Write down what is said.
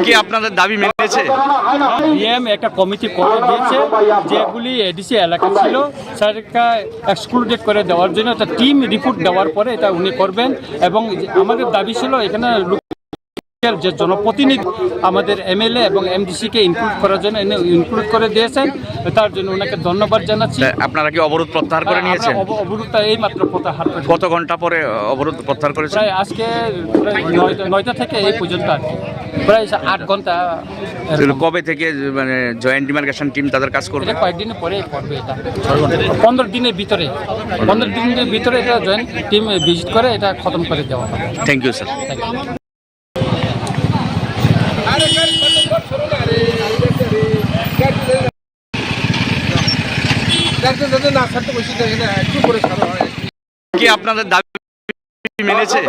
কি আপনাদের দাবি মেনেছে? পিএম একটা কমিটি করে দিয়েছে, যেগুলি এডিসি এলাকা ছিল সেটা এক্সক্লুডেড করে দেওয়ার জন্য একটা টিম রিপোর্ট দেওয়ার পরে এটা উনি করবেন। এবং আমাদের দাবি ছিল এখানে যে জনপ্রতিনিধি আমাদের এমএলএ এবং এমডিসিকে ইনক্লুড করার জন্য ইনক্লুড করে দিয়েছেন তার জন্য ওনাকে ধন্যবাদ জানাচ্ছি। আপনারা কি অবরোধ প্রত্যাহার করে নিয়েছেন? অবরোধটা এই মাত্র প্রত্যাহার করেছি। কত ঘণ্টা পরে অবরোধ প্রত্যাহার করেছেন? প্রায় আজকে নয়টা- থেকে এই পর্যন্ত আর। প্রায় আট ঘণ্টা কবে থেকে মানে জয়েন্ট ডিমার্কেশন টিম তাদের কাজ করবে? কয়েকদিন পরে করবে এটা। পনেরো দিনের ভিতরে পনেরো দিনের ভিতরে এটা জয়েন্ট টিম ভিজিট করে এটা খতম করে দেওয়া হবে। থ্যাংক ইউ স্যার গাড়ি গাড়ি না ছাড়তে বসে দেখি না একটু করে ছাড়া হয়। কি আপনাদের দাবি মেনেছে?